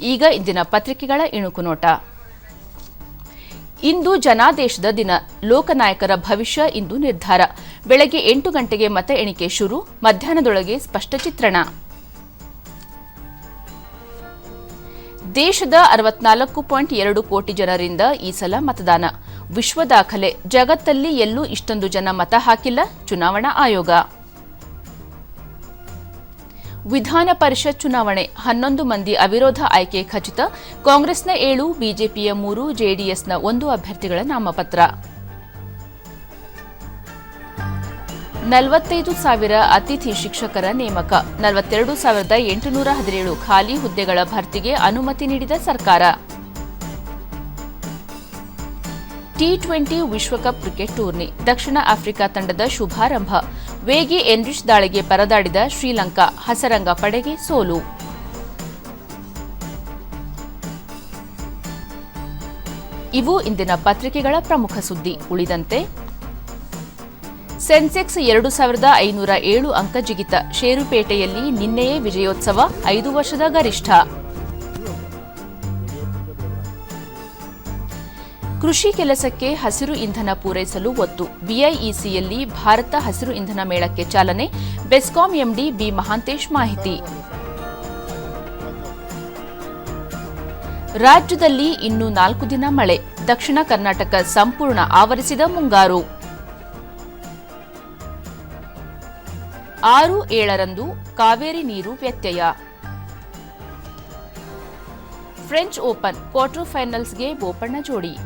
ಈಗ ಇಂದಿನ ಪತ್ರಿಕೆಗಳ ಇಣುಕು ನೋಟ. ಇಂದು ಜನಾದೇಶದ ದಿನ, ಲೋಕನಾಯಕರ ಭವಿಷ್ಯ ಇಂದು ನಿರ್ಧಾರ. ಬೆಳಗ್ಗೆ ಎಂಟು ಗಂಟೆಗೆ ಮತ ಎಣಿಕೆ ಶುರು, ಮಧ್ಯಾಹ್ನದೊಳಗೆ ಸ್ಪಷ್ಟ ಚಿತ್ರಣ. ದೇಶದ ಅರವತ್ನಾಲ್ಕು ಪಾಯಿಂಟ್ ಎರಡು ಕೋಟಿ ಜನರಿಂದ ಈ ಸಲ ಮತದಾನ. ವಿಶ್ವ ದಾಖಲೆ, ಜಗತ್ತಲ್ಲಿ ಎಲ್ಲೂ ಇಷ್ಟೊಂದು ಜನ ಮತ ಹಾಕಿಲ್ಲ, ಚುನಾವಣಾ ಆಯೋಗ. ವಿಧಾನ ಪರಿಷತ್ ಚುನಾವಣೆ ಹನ್ನೊಂದು ಮಂದಿ ಅವಿರೋಧ ಆಯ್ಕೆ ಖಚಿತ, ಕಾಂಗ್ರೆಸ್ನ ಏಳು, ಬಿಜೆಪಿಯ ಮೂರು, ಜೆಡಿಎಸ್ನ ಒಂದು ಅಭ್ಯರ್ಥಿಗಳ ನಾಮಪತ್ರ. ನಲವತ್ತೈದು ಸಾವಿರ ಅತಿಥಿ ಶಿಕ್ಷಕರ ನೇಮಕ, ನಲವತ್ತೆರಡು ಸಾವಿರದ ಎಂಟುನೂರ ಹದಿನೇಳು ಖಾಲಿ ಹುದ್ದೆಗಳ ಭರ್ತಿಗೆ ಅನುಮತಿ ನೀಡಿದ ಸರ್ಕಾರ. ಟಿ ಟ್ವೆಂಟಿ ವಿಶ್ವಕಪ್ ಕ್ರಿಕೆಟ್ ಟೂರ್ನಿ, ದಕ್ಷಿಣ ಆಫ್ರಿಕಾ ತಂಡದ ಶುಭಾರಂಭ. ವೇಗಿ ಎನ್ರಿಚ್ ದಾಳಿಗೆ ಪರದಾಡಿದ ಶ್ರೀಲಂಕಾ, ಹಸರಂಗ ಪಡೆಗೆ ಸೋಲು. ಇವು ಇಂದಿನ ಪತ್ರಿಕೆಗಳ ಪ್ರಮುಖ ಸುದ್ದಿ. ಉಳಿದಂತೆ, ಸೆನ್ಸೆಕ್ಸ್ ಎರಡು ಸಾವಿರದ ಐನೂರ ಏಳು ಅಂಕ ಜಿಗಿತ, ಷೇರುಪೇಟೆಯಲ್ಲಿ ನಿನ್ನೆಯೇ ವಿಜಯೋತ್ಸವ, ಐದು ವರ್ಷದ ಗರಿಷ್ಠ. ಕೃಷಿ ಕೆಲಸಕ್ಕೆ ಹಸಿರು ಇಂಧನ ಪೂರೈಸಲು ಒತ್ತು. ಬಿಐಇಸಿಯಲ್ಲಿ ಭಾರತ ಹಸಿರು ಇಂಧನ ಮೇಳಕ್ಕೆ ಚಾಲನೆ. ಬೆಸ್ಕಾಂ ಎಂಡಿ ಬಿ ಮಹಾಂತೇಶ್ ಮಾಹಿತಿ. ರಾಜ್ಯದಲ್ಲಿ ಇನ್ನು ನಾಲ್ಕು ದಿನ ಮಳೆ. ದಕ್ಷಿಣ ಕರ್ನಾಟಕ ಸಂಪೂರ್ಣ ಆವರಿಸಿದ ಮುಂಗಾರು. ಆರು ಏಳರಂದು ಕಾವೇರಿ ನೀರು ವ್ಯತ್ಯಯ. ಫ್ರೆಂಚ್ ಓಪನ್ ಕ್ವಾರ್ಟರ್ ಫೈನಲ್ಸ್ಗೆ ಬೋಪಣ್ಣ ಜೋಡಿ.